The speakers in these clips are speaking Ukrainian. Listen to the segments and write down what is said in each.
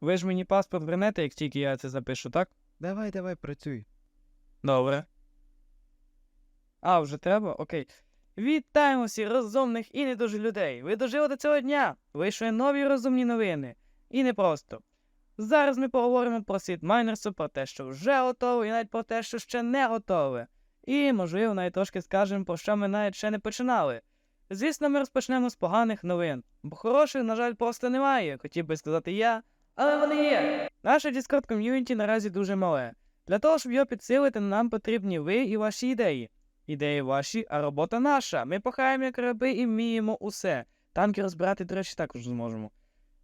Ви ж мені паспорт вернете, як тільки я це запишу, так? Давай, давай, працюй. Добре. А, вже треба? Окей. Вітаємо всіх розумних і не дуже людей. Ви дожили до цього дня. Вийшли нові розумні новини. І не просто. Зараз ми поговоримо про світ майнерсу, про те, що вже готове, і навіть про те, що ще не готове. І, можливо, навіть трошки скажемо, про що ми навіть ще не починали. Звісно, ми розпочнемо з поганих новин, бо хороших, на жаль, просто немає, хотів би сказати я, але вони є. Наше Discord ком'юніті наразі дуже мале. Для того, щоб його підсилити, нам потрібні ви і ваші ідеї. Ідеї ваші, а робота наша. Ми пахаємо як раби і вміємо усе. Танки розбирати, до речі, також зможемо.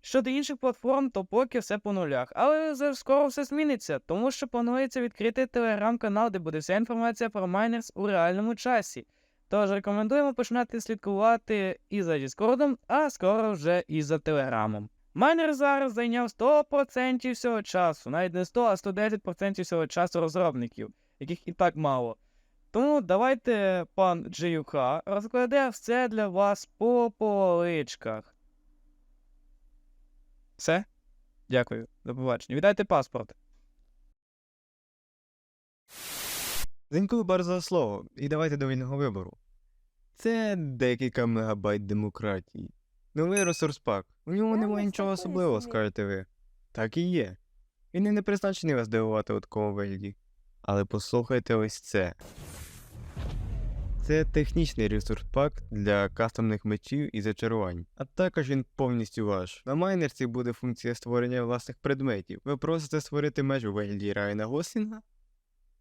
Щодо інших платформ, то поки все по нулях, але скоро все зміниться, тому що планується відкрити телеграм-канал, де буде вся інформація про майнерс у реальному часі. Тож рекомендуємо починати слідкувати і за Діскордом, а скоро вже і за Телеграмом. Майнер зараз зайняв 100% всього часу, навіть не 100, а 110% всього часу розробників, яких і так мало. Тому давайте пан GUK розкладе все для вас по поличках. Все? Дякую. До побачення. Віддайте паспорт. Дякую bardzo за слово, і давайте до вільного вибору. Це декілька мегабайт демократії. Новий ресурс пак. У ньому Та немає нічого особливого, скажете ви. Так і є. Він і не призначений вас дивувати у такому вигляді. Але послухайте ось це. Це технічний ресурс пак для кастомних мечів і зачарувань, а також він повністю ваш. На майнерці буде функція створення власних предметів. Ви просите створити меч у вигляді Райана Гослінга?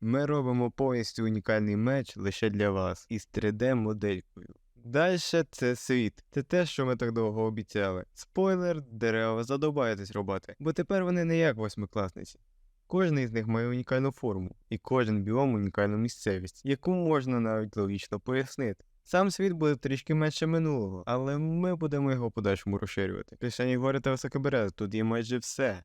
Ми робимо повністю унікальний меч лише для вас із 3D-моделькою. Далі це світ. Це те, що ми так довго обіцяли. Спойлер, дерева задобаєтесь рубати, бо тепер вони не як восьмикласниці. Кожен із них має унікальну форму, і кожен біом унікальну місцевість, яку можна навіть логічно пояснити. Сам світ буде трішки менше минулого, але ми будемо його подальшому розширювати. Пішені гори та високоберез, тут є майже все.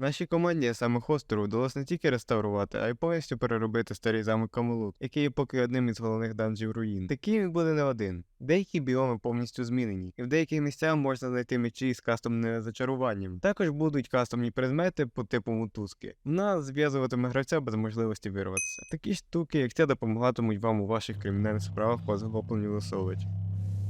Нашій команді саме Хостеру вдалося не тільки реставрувати, а й повністю переробити старий замок Камелут, який є поки одним із головних данжів руїн. Такий він буде не один. Деякі біоми повністю змінені, і в деяких місцях можна знайти мечі з кастомним зачаруванням. Також будуть кастомні предмети по типу мотузки. Нас зв'язуватиме гравця без можливості вирватися. Такі штуки, як ця, допомагатимуть вам у ваших кримінальних справах по захопленню лосович.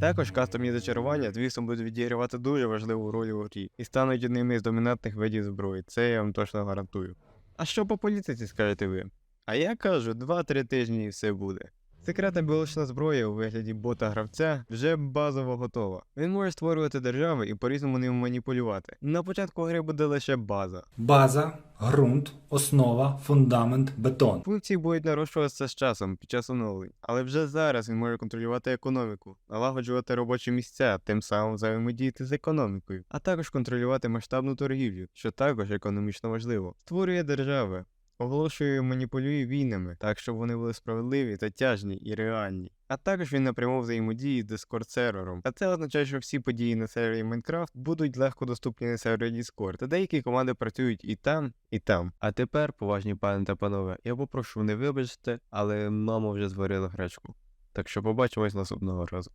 Також кастомні зачарування, звісно, будуть відігравати дуже важливу роль у грі і стануть одним із домінантних видів зброї, це я вам точно гарантую. А що по політиці скажете ви? А я кажу, 2-3 тижні і все буде. Секретна біологічна зброя у вигляді бота гравця вже базово готова. Він може створювати держави і по-різному ним маніпулювати. На початку гри буде лише база. База, ґрунт, основа, фундамент, бетон. Функції будуть нарощуватися з часом під час оновлень, але вже зараз він може контролювати економіку, налагоджувати робочі місця, тим самим взаємодіяти з економікою, а також контролювати масштабну торгівлю, що також економічно важливо. Створює держави, оголошує і маніпулює війнами, так щоб вони були справедливі, затяжні і реальні. А також він напряму взаємодіє з Discord сервером. А це означає, що всі події на сервері Minecraft будуть легко доступні на сервері Discord. Та деякі команди працюють і там, і там. А тепер, поважні пани та панове, я попрошу не вибачте, але мама вже зварила гречку. Так що побачимось наступного разу.